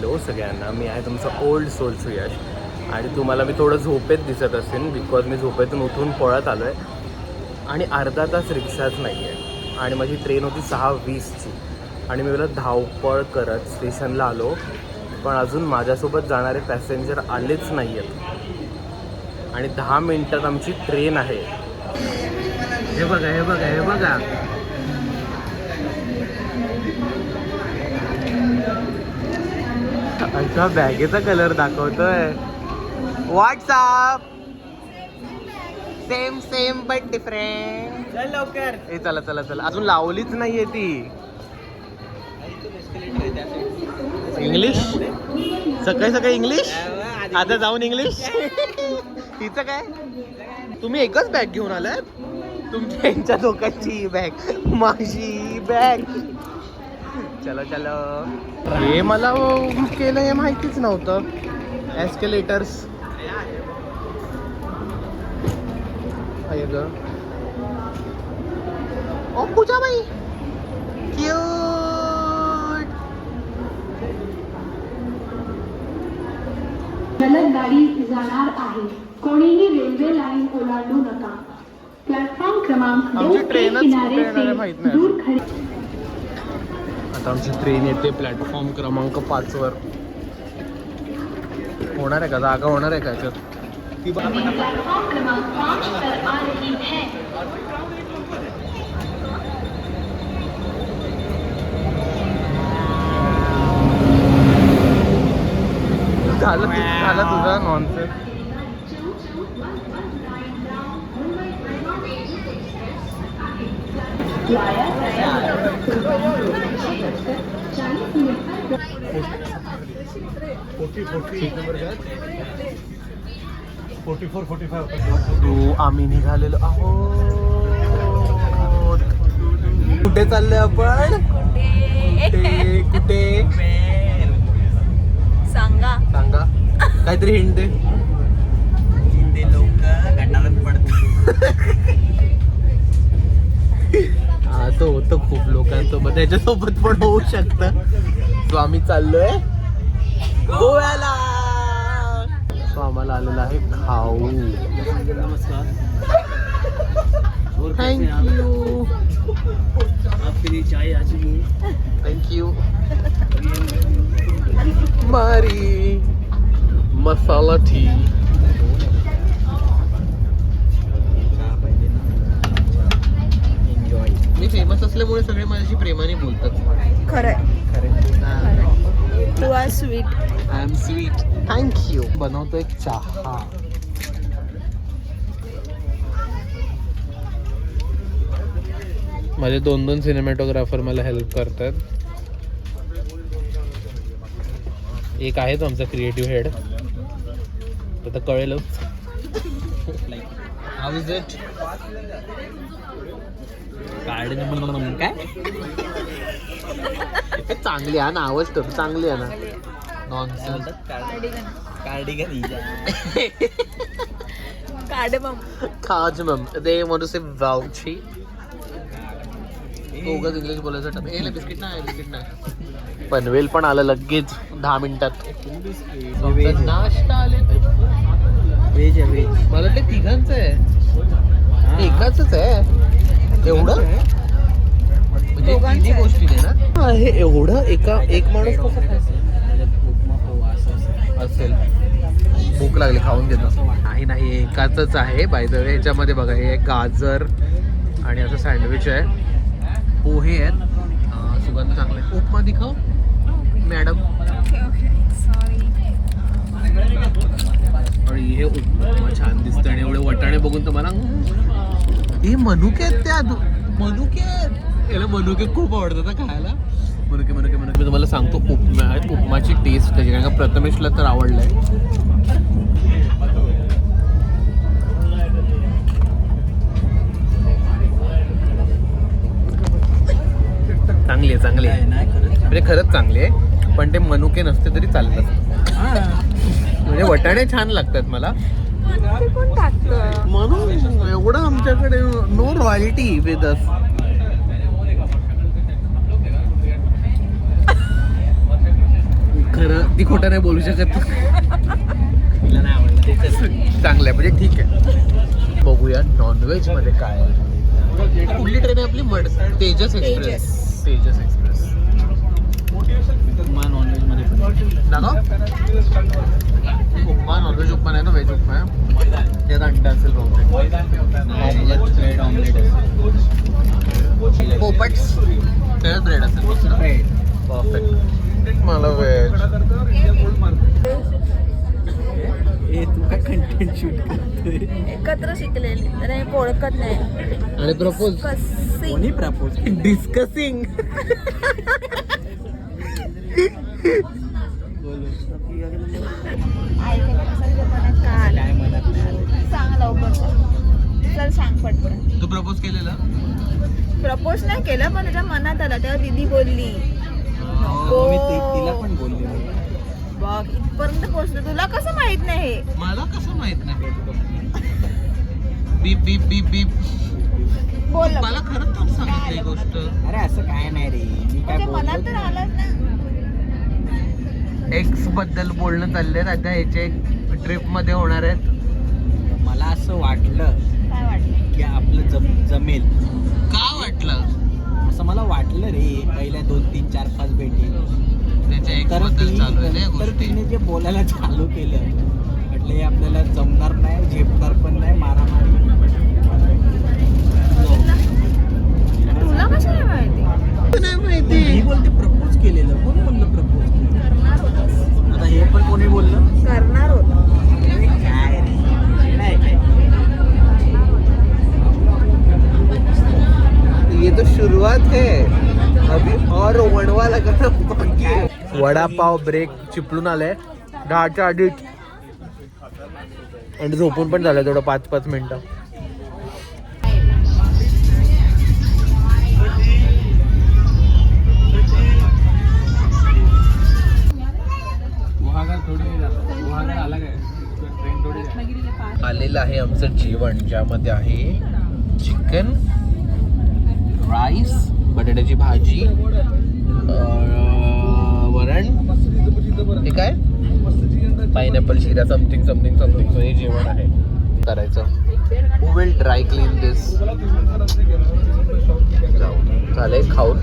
Hello सगळ्यांना मी आहे तुमचं ओल्ड सोल सुयश. आणि तुम्हाला मी थोडं झोपेत दिसत असेल बिकॉज मी झोपेतून उठून पळत आलो आहे आणि अर्धा तास रिक्षाच नाही आहे आणि माझी ट्रेन होती सहा वीसची. आणि मी मला धावपळ करत स्टेशनला आलो. पण अजून माझ्यासोबत जाणारे पॅसेंजर आलेच नाही आहेत आणि दहा मिनटात आमची ट्रेन आहे. हे बघा हे बघा हे बघा. अच्छा बॅगेचा कलर दाखवतोय. WhatsApp same same but different चल लवकर. ए चला चला चला. अजून लावलीच नाहीये ती. इंग्लिश सकाळी सकाळी इंग्लिश आता जाऊन इंग्लिश तिचं काय? तुम्ही एकच बॅग घेऊन आलात? तुमच्या यांच्या दोघांची बॅग. माझी बॅग. चलो चलो. हे मला केलं हे माहितीच नव्हतं. आहे ग. ओ पूजाबाई. क्यूट जलद गाडी जाणार आहे. कोणीही रेल्वे लाईन ओलांडू नका. प्लॅटफॉर्म क्रमांक आमची ट्रेनच. दूर खडे आता आमची ट्रेन येते प्लॅटफॉर्म क्रमांक पाच वर. होणार आहे का? जागा होणार आहे का याच्यात? ती प्लेटफॉर्म क्रमांक पाँच पर झालं तुझा नॉनसेन्स तू आम्ही निघालेलो आहोत. कुठे चाललोय आपण? कुठे कुठे? सांगा. सांगा. काहीतरी हिंट दे. हा तो होतं खूप लोकांसोबत त्याच्यासोबत पण होऊ शकतं. तो आम्ही चाललोय गोव्याला. तो आम्हाला आलेला आहे खाऊ. नमस्कार thank you chai thank you Mari. Masala tea. Enjoy मी फेमस असल्यामुळे सगळे माझ्याशी प्रेमाने बोलतात. खरंय. खरे तू are sweet I am sweet thank you बनवतो एक चहा. माझे दोन दोन सिनेमॅटोग्राफर मला हेल्प करतात. एक आहेच आमचा क्रिएटिव्ह हेड तर कळेलच. हाव इज इट कार्ड काय? चांगली आहे ना आवाज तर चांगली आहे ना. Nonsense cardigan cardamom want to say vouchy. उगाच इंग्लिश बोलायचं ए बिस्किट नाही बिस्किट नाही. पनवेल पण आलं लगेच दहा मिनिटात. नाश्ता आले व्हेज आहे व्हेज मला तिघांचं आहे. एकाच आहे. एवढं? म्हणजे तिन्ही आहे. गोष्टी आहे ना. हा, हे एवढं एका एक माणूस कसं खायचं? असेल. भूक लागली खाऊन घेतो नाही नाही एकाच आहे. बाय द वे ह्याच्यामध्ये बघा हे गाजर आणि असं सँडविच आहे. पोहे आहेत. सुगंध चांगला उपमा दिखाव मॅडम. आणि हे उपमा छान दिसतं आणि एवढे वटाणे बघून तर मला हे मनुके आहेत त्या मनुके आहेत. याला मनुके खूप आवडतात हा खायला. मनुके मनुके मनुके. मी तुम्हाला सांगतो उपमा उपमाची टेस्ट कशी कारण का प्रथमेशला तर आवडलंय. चांगली आहे चांगली आहे. नाही खरंच म्हणजे खरंच चांगली आहे पण ते मनुके नसते तरी चालतात. म्हणजे वटाणे छान लागतात मला. म्हणून एवढं आमच्याकडे नो रॉयल्टी विथ अस खरं किती खोटं नाही बोलू शकत. ते चांगलं आहे म्हणजे ठीक आहे. बघूया नॉनव्हेजमध्ये काय. कुठली ट्रेन आहे आपली? मड तेजस एक्सप्रेस तेजस एक्सप्रेस नॉनव्हेजमध्ये उपमा नॉनव्हेज उपमा नाही तो व्हेज उपमा आहे. त्यात अंडा असेल नाही ब्रेड ऑमलेट पोपट त्याच्यात ब्रेड असेल. परफेक्ट मला व्हेज ए तू काय कंटेंट शूट करतोय? एकत्र शिकलेली. तर हे ओळखत नाही. आणि प्रपोज कसी कोणी प्रपोज डिस्कसिंग पटकन तू प्रपोज केलेला? प्रपोज नाही केलं पण त्याच्या मनात आला. तेव्हा दीदी बोलली. मी ति- तिला पण बोलले बघ इथपर्यंत पोहोचलो. तुला कसं माहीत नाही? हे मला कसं माहीत नाही? Beep beep beep beep. बोल मला खरंच तू सांगितली ही गोष्ट. अरे असं काय नाही रे. मी काय मनात तर आलंच ना. एक्सबद्दल बोलणं चाललंय. आता ह्याचे ट्रिपमध्ये होणार आहेत. मला असं वाटलं काय वाटलं? की आपलं जम जमेल. का वाटलं? असं मला वाटलं रे. पहिल्या दोन तीन चार पाच भेटी. त्याच्या एक्स तर तिने जे बोलायला चालू केलं म्हटलं हे आपल्याला जमणार नाही झेपणार पण नाही मारामारी तुला कशाला माहिती नाही मी बोलते प्रपोज केलेलं कोण बोललं प्रपोज करणार होतास आता हे पण कोणी बोललं करणार होता अरे काय रे नाही ये तो शुरुआत है अभी और वणवा लगाना बाकी है. वडापाव ब्रेक चिपळून आलाय. दहाच्या आधीच आणि झोपून पण झालं थोडं पाच पाच मिनिटं. आलेलं आहे आमचं जेवण ज्यामध्ये आहे चिकन राईस बटाट्याची भाजी कारण ते काय? पायनॅपल शिरा समथिंग समथिंग समथिंग हे जेवण आहे. करायचं. Who will dry clean this चालेल खाऊन.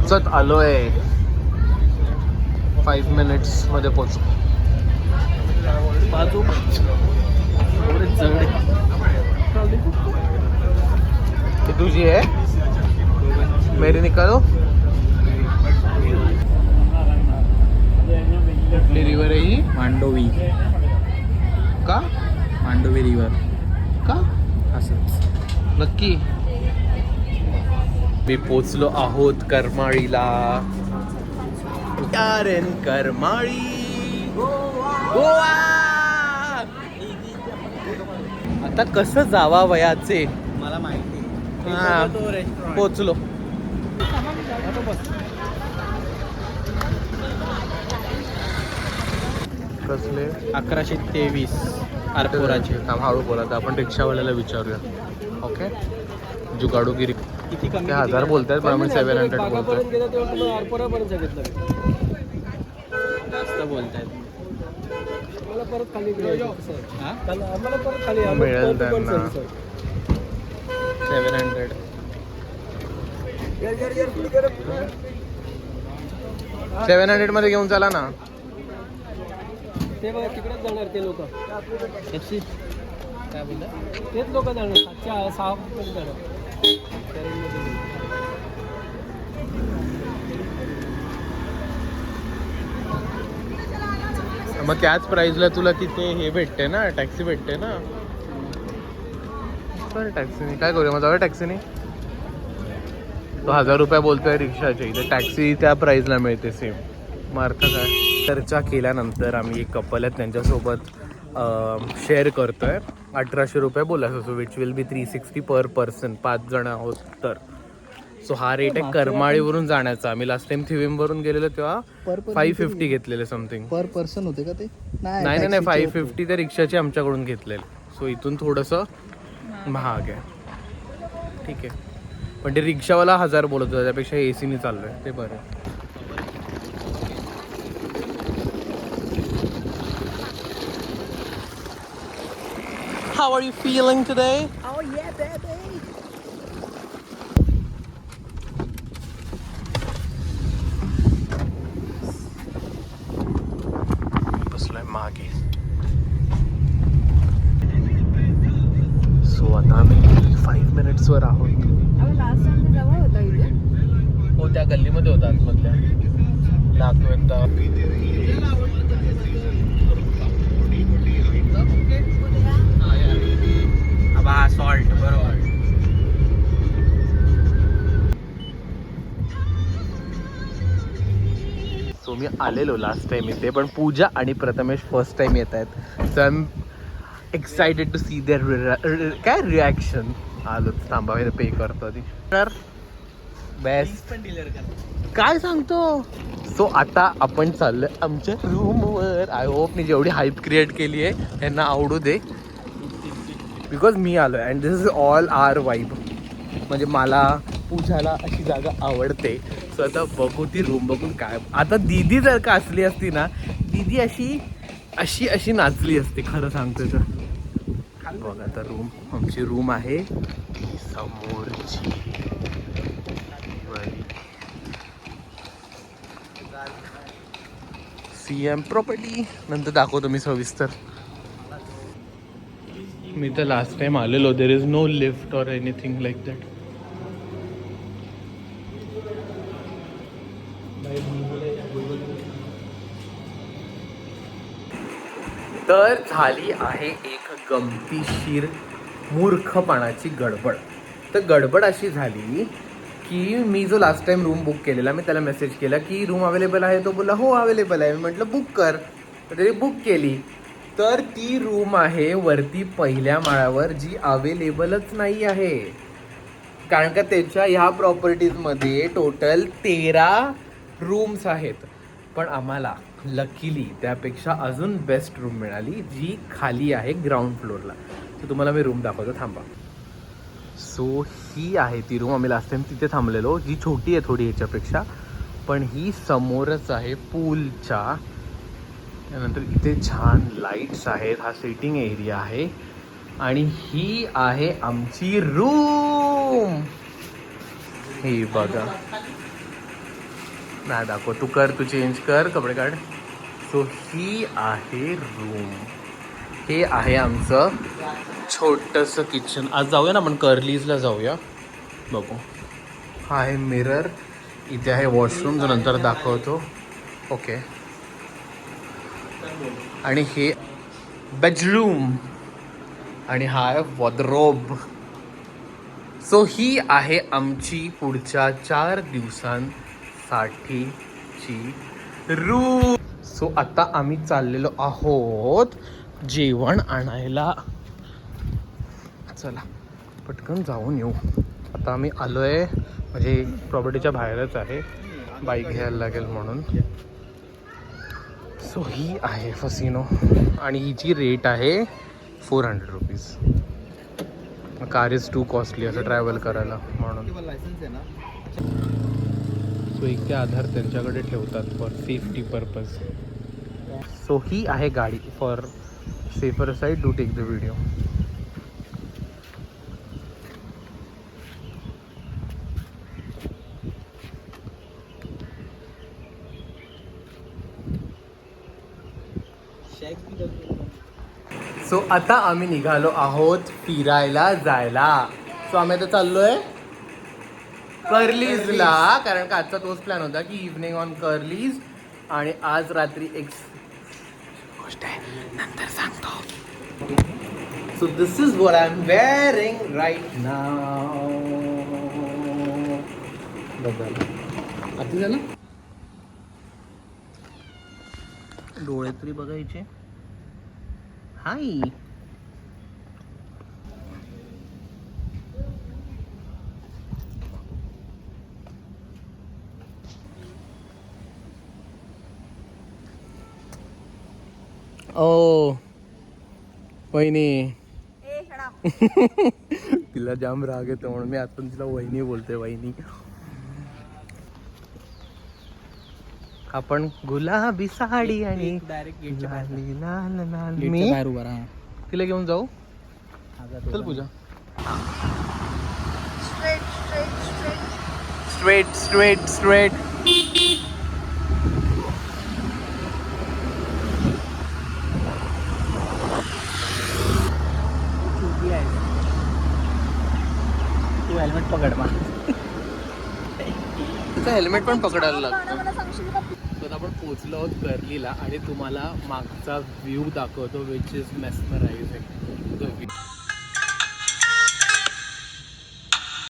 पोचत आलोय. फाईव्ह मिनिट्समध्ये पोचू बाजू आहे. ही तुझी आहे? मेरी निकालो. कुठली रिव्हर आहे ही? मांडोवी. का? मांडोवी रिव्हर का? असंच. नक्की. मी पोचलो आहोत करमाळीला. यारेन करमाळी. गोवा! आता कसं जावा वयाचे? मला माहिती. हा. पोचलो. कसले? अकराशे तेवीस. आरपोराचे. हळू बोला आपण रिक्षावाल्याला विचारूया. ओके? जुगाडूगिरी. किती कमी ते हजार बोलतायत पण आम्ही सेव्हन हंड्रेड बोलतोय जास्त बोलतायत. हा? मिळेल त्यांना. सेव्हन हंड्रेड सेव्हन हंड्रेडमध्ये घेऊन चला ना. ते बघा तिकडेच जाणार ते लोक? काय बोलला? तेच लोक जाणार सातशे सहा पर्यंत जाणार. मग त्याच प्राइसला तुला तिथे हे भेटते ना टॅक्सी भेटते ना? चल टॅक्सीने काय करूया? मग जाऊया टॅक्सीने तो हजार रुपये बोलतोय रिक्षाचे. इथे टॅक्सी त्या प्राइसला मिळते सेम मग अर्थ काय? चर्चा केल्यानंतर आम्ही एक कपल आहेत त्यांच्यासोबत. शेअर करतोय. अठराशे रुपये बोलायचं so which will be three sixty per person पाच जण आहोत तर. सो हा रेट आहे करमाळीवरून जाण्याचा. आम्ही लास्ट टाइम थिविमवरून गेलेलो तेव्हा फाईव्ह फिफ्टी घेतलेले समथिंग पर पर्सन होते का ते? नाही नाही नाही फाईव्ह. फिफ्टी त्या रिक्षाचे आमच्याकडून घेतलेले. सो इथून थोडंसं महाग आहे. ठीक आहे. पण ते रिक्षावाला हजार बोलत होता त्यापेक्षा ए सीने चाललो आहे ते बरं How are you feeling today? Oh yeah, baby. आलेलो लास्ट टाइम इथे. पण पूजा आणि प्रथमेश फर्स्ट टाइम येत आहेत. So I am excited to see their काय रिॲक्शन आलो थांबा पे करतो आधी. तर बेस्ट काय सांगतो? सो आता आपण चाललोय आमच्या रूमवर आय होप मी जेवढी हाईप क्रिएट केली आहे त्यांना आवडू दे. बिकॉज मी आलो आहे and this is all our vibe म्हणजे मला पूजाला अशी जागा आवडते. सो आता बघू ती रूम बघून काय आता दीदी जर का असली असती ना दीदी अशी अशी अशी नाचली असते खरं सांगतो तर. बघ आता रूम आमची रूम आहे. समोरची. सी एम प्रॉपर्टी नंतर दाखवतो मी सविस्तर. मी तर लास्ट टाइम आलेलो. There is no lift or anything like that तर झाली आहे एक गमतीशीर मूर्खपणाची गडबड. तर गडबड अशी झाली की मी जो लास्ट टाइम रूम बुक केलेला मी त्याला मेसेज केला की रूम अवेलेबल आहे? तो बोला हो अवेलेबल आहे. मी म्हटलं बुक कर. तर त्याने बुक केली. तर ती रूम आहे वरती पहिल्या माळ्यावर जी अवेलेबलच नाही आहे. कारण का त्याच्या ह्या प्रॉपर्टीजमध्ये टोटल तेरा रूम्स आहेत. पण आम्हाला लकीली त्यापेक्षा अजून बेस्ट रूम मिळाली जी खाली आहे ग्राउंड फ्लोअरला तर तुम्हाला मी रूम दाखवतो थांबा. सो ही आहे ती रूम आम्ही लास्ट टाइम तिथे थांबलेलो. जी छोटी आहे थोडी ह्याच्यापेक्षा. पण ही समोरच आहे पूलच्या त्यानंतर इथे छान लाईट्स आहेत. हा सिटिंग एरिया आहे. आणि ही आहे आमची रूम हे बघा. नाही दाखव. तू कर तू चेंज कर कपडे काढ. सो ही आहे रूम हे आहे आमचं छोटंसं किचन आज जाऊया ना आपण कर्लीजला जाऊया. बघू. हा आहे मिरर इथे आहे वॉशरूम जो नंतर दाखवतो. ओके आणि हे बेडरूम आणि हा आहे वॉदरोब सो ही आहे आमची पुढच्या चार दिवसांसाठीची रूम सो आता आम्ही चाललेलो आहोत जेवण आणायला. चला पटकन जाऊन येऊ. आता आम्ही आलो आहे म्हणजे प्रॉपर्टीच्या बाहेरच आहे. बाईक घ्यायला लागेल म्हणून. सो ही आहे फसिनो आणि हिची रेट आहे four hundred rupees car is too costly असं ट्रॅव्हल करायला म्हणून. लायसन्स आहे ना सो एक ते आधार त्यांच्याकडे ठेवतात फॉर सेफ्टी पर्पज सो ही आहे गाडी for safer side do take the video so आता आम्ही निघालो आहोत फिरायला जायला. सो आम्ही आता चाललोय कर्लीजला कारण का आजचा तोच प्लॅन होता की इव्हनिंग ऑन कर्लीज आणि आज रात्री एक गोष्ट आहे नंतर सांगतो. So this is where I am wearing right नाव आता झालं? डोळे तरी बघायचे. हाय ओ वहिनी. तिला जाम राग येतो म्हणून मी आता तिला वहिनी बोलते वहिनी. आपण गुलाबी साडी आणि डायरेक्ट तिला घेऊन जाऊ? चल. Puja. Straight straight straight straight straight चुकी आहे तू हेल्मेट पकड मा तुझं हेल्मेट पण पकडायला लागतं. तर आपण पोचलो आहोत कर्लीला आणि तुम्हाला मागचा व्ह्यू दाखवतो विच इज मेस्मरायझिंग